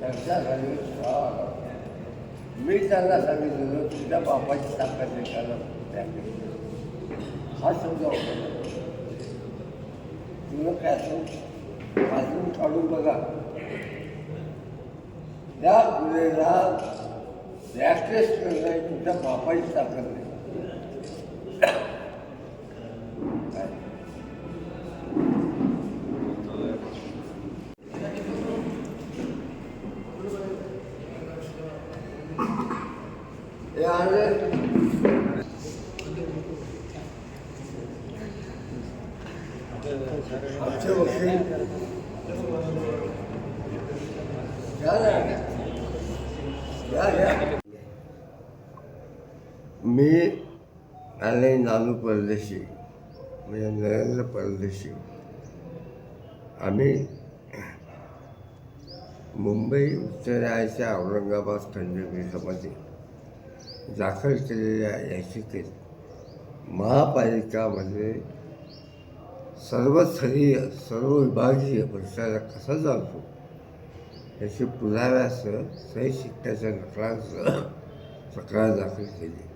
चर्चा झाली मी त्यांना सांगितलेलं तुझ्या बापाची ताकद आहे हा शब्द होता. तुला काय असं वाचून काढून बघा त्या गुन्हेला रॅकलेस करणं तुझ्या बापाची ताकद नाही आमचे वकील मी आणि नानू परदेशी म्हणजे नरेंद्र परदेशी. आम्ही मुंबई उच्च न्यायालयाच्या औरंगाबाद खंडपीठामध्ये दाखल केलेल्या याचिकेत महापालिकामध्ये सर्वस्तरीय सर्व विभागीय भ्रष्टाचार कसा चालतो याची पुराव्यासह सही शिक्क्याच्या नकलांसह तक्रार दाखल केली.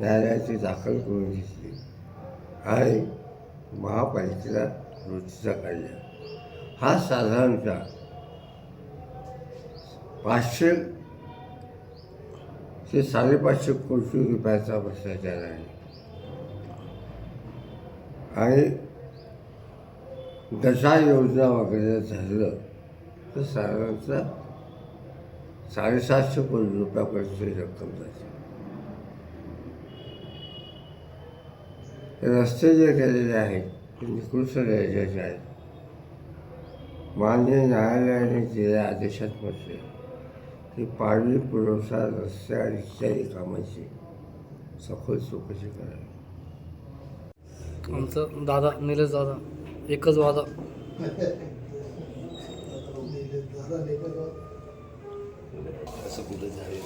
न्यायालयाची दाखल करून घेतली. आणि महापालिकेला नोटिसा काढल्या. हा साधारणतः पाचशे ते साडेपाचशे कोटी रुपयाचा भ्रष्टाचार आहे आणि दशा योजना वगैरे झालं तर साधारणतः साडेसातशे कोटी रुपयापर्यंत रक्कम जाते. रस्ते जे केलेले आहेत ते निकृष्ट दर्जाचे आहेत. मान्य न्यायालयाने दिलेल्या आदेशात म्हटले की पाणी पुरवठा रस्ते आणि इत्यादी कामाची सखोल चौकशी करावी. आमचं दादा निलेश दादा एकच वादा. असं कुठं झालं